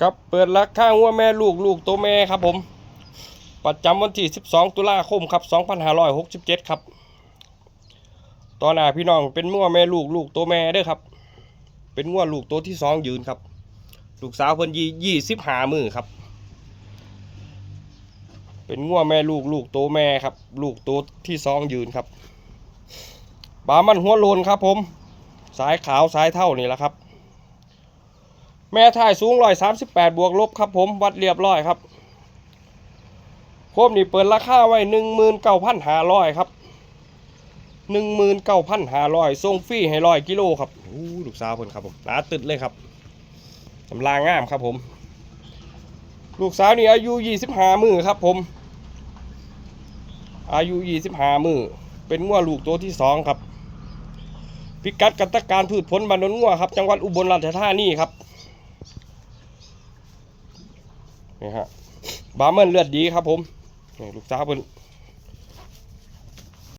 ครับเปิดราคางัวแม่ลูกลูกตัวแม่ครับผม ประจำวันที่ 12 ตุลาคมครับ 2567 ครับ ตอนหน้าพี่น้องเป็นงัวแม่ลูกลูกตัวแม่เด้อครับ เป็นงัวลูกตัวที่สองยืนครับ ลูกสาวเพิ่นยี่ยี่สิบหามือครับ เป็นงัวแม่ลูกลูกตัวแม่ครับ ลูกตัวที่สองยืนครับบามันหัวโลนครับผม สายขาวสายเท่านี่แหละครับ แม่ท่ายสูงร้อยสามสิบแปดบวกลบครับผมวัดเรียบร้อยครับโคมนี่เปิดราคาไว้หนึ่งหมื่นเก้าพันห้าร้อยครับหนึ่งหมื่นเก้าพันห้าร้อยส่งฟรีให้ร้อยกิโลครับอู้ลูกสาวเพิ่นครับผมหนาตึดเลยครับกำลางงามครับผม ลูกสาวนี่อายุยี่สิบห้ามือครับผม อายุยี่สิบห้ามือเป็นงัวลูกตัวที่สองครับ พิกัดกันตการพืชผลบานดอนงัวครับ จังหวัดอุบลราชธานีครับ นี่ฮะบาร์เมินเลือดดีครับผมนี่ลูกสาวเพิ่น